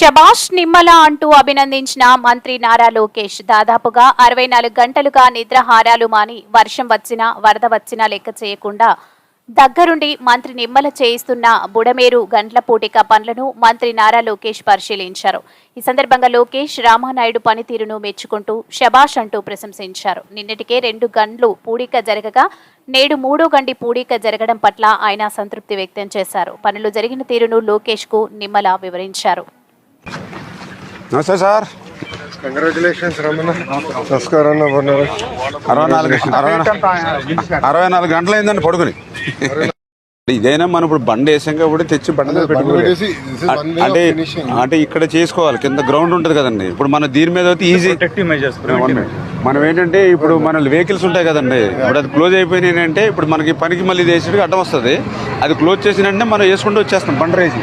శబాష్ నిమ్మల అంటూ అభినందించిన మంత్రి నారా లోకేష్. దాదాపుగా అరవై నాలుగు గంటలుగా నిద్రహారాలు మాని వర్షం వచ్చినా వరద వచ్చినా లెక్క చేయకుండా దగ్గరుండి మంత్రి నిమ్మల చేయిస్తున్న బుడమేరు గండ్ల పూటిక పనులను మంత్రి నారా లోకేష్ పరిశీలించారు. ఈ సందర్భంగా లోకేష్ రామానాయుడు పనితీరును మెచ్చుకుంటూ శబాష్ అంటూ ప్రశంసించారు. నిన్నటికే రెండు గండ్లు పూడిక జరగగా నేడు మూడో గండి పూడిక జరగడం పట్ల ఆయన సంతృప్తి వ్యక్తం చేశారు. పనులు జరిగిన తీరును లోకేష్కు నిమ్మల వివరించారు. నమస్తే సార్. కంగ్రాచులేషన్స్ రమణ. నమస్కారం అన్న బాగున్నారు అరవై నాలుగు అరవై అరవై నాలుగు గంటలు అయిందండి పడుకుని. ఇదైనా మనం ఇప్పుడు బండి వేసాం కాబట్టి తెచ్చి బండి మీద పెట్టుకోవాలి. అంటే. అంటే ఇక్కడ చేసుకోవాలి కింద గ్రౌండ్ ఉంటుంది కదండి. ఇప్పుడు మన దీని మీద అయితే ఈజీ మనం ఏంటంటే ఇప్పుడు మన వెహికల్స్ ఉంటాయి కదండి. ఇప్పుడు అది క్లోజ్ అయిపోయినాయి అంటే ఇప్పుడు మనకి పనికి మళ్ళీ వేసేటికి అడ్డం వస్తుంది. అది క్లోజ్ చేసినంటే మనం వేసుకుంటూ వచ్చేస్తాం బండి రేసి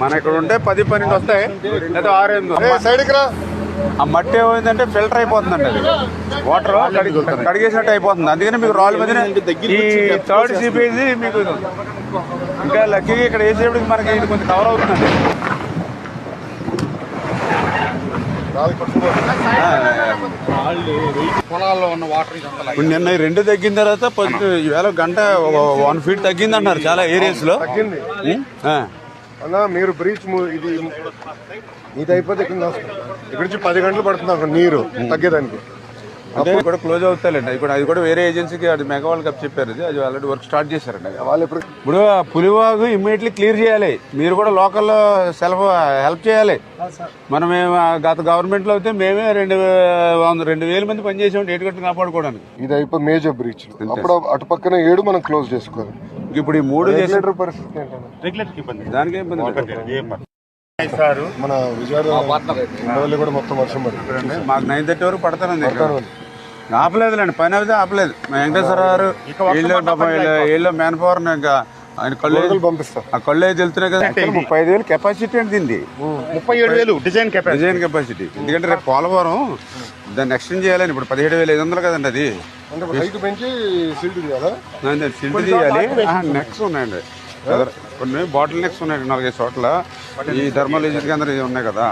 మన ఇక్కడ ఉంటే పది పన్నెండు వస్తాయి. లేదా ఆరు ఎనిమిది వస్తాయి. సైడ్కి రా. ఆ మట్టి ఏమైందంటే ఫిల్టర్ అయిపోతుందండి అది. వాటర్ కడిగేసినట్టు అయిపోతుంది. అందుకని మీకు రాళ్ళ మీద ఈ థర్డ్ సిపేజీ మీకు. ఇంకా లక్కీగా ఇక్కడ వేసేప్పటికి మనకి ఇది కొంచెం కవర్ అవుతుందండి. ఇప్పుడు నిన్న రెండు తగ్గిన తర్వాత ఈవేళ గంట వన్ ఫీట్ తగ్గింది అంటున్నారు చాలా ఏరియాస్లో. తగ్గింది. అన్నా మీరు బ్రీచ్ ఇది ఇది అయిపోతే కింద ఇక్కడ నుంచి పది గంటలు పడుతుంది అక్కడ నీరు తగ్గేదానికి. అంటే ఇది కూడా క్లోజ్ అవుతాయండి అది కూడా అది కూడా వేరే ఏజెన్సీకి అది మెగా వాళ్ళకి కప్ చెప్పారు అది అది ఆల్రెడీ వర్క్ స్టార్ట్ చేశారండి. వాళ్ళు ఇప్పుడు ఇప్పుడు ఆ పులివాగు ఇమ్మీడియట్లీ క్లియర్ చేయాలి. మీరు కూడా లోకల్లో సెల్ఫ్ హెల్ప్ చేయాలి. మనం గత గవర్నమెంట్లో అయితే మేమే రెండు రెండు వేల మంది పనిచేసాం ఏటు కట్టు కాపాడుకోవడానికి. ఇది అయిపోయి మేజర్ బ్రీచ్ అప్పుడు అటు పక్కన ఏడు మనం క్లోజ్ చేసుకోవాలి. ఇప్పుడు ఈ మూడు రెగ్యులేటర్ పరిస్థితి దానికి ఇబ్బంది. మన విజయవాడ కూడా మొత్తం వర్షం పడింది మాకు నైన్ థర్టీ వరకు పడతానండి. ఇక్కడ. ఆపలేదులేండి పని అయితే ఆపలేదు. మా వెంకటేశ్వర గారు వీళ్ళు పాపం వీళ్ళు- వీళ్ళు మ్యాన్ పవర్ ఇంకా ఆయన కళ్ళు గొడుగులు పంపిస్తా ఆ కళ్ళు అయితే వెళ్తున్నాయి కదా. ముప్పై ఐదు వేలు కెపాసిటీ అంటే దీన్ని ముప్పై ఏడు వేలు డిజైన్ కెపాసిటీ డిజైన్ కెపాసిటీ ఎందుకంటే రేపు పోలవరం దాన్ని ఎక్స్టెండ్ చేయాలని ఇప్పుడు పదిహేడు వేల ఐదు వందలు కదండి అది. సిల్ట్ చేయాలి నెక్స్ ఉన్నాయండి. కొన్ని బాటిల్ నెక్స్ ఉన్నాయి నాలుగైదు చోట్ల. ఈ థర్మల్ ఏజెంట్ కేంద్రం ఉన్నాయి కదా.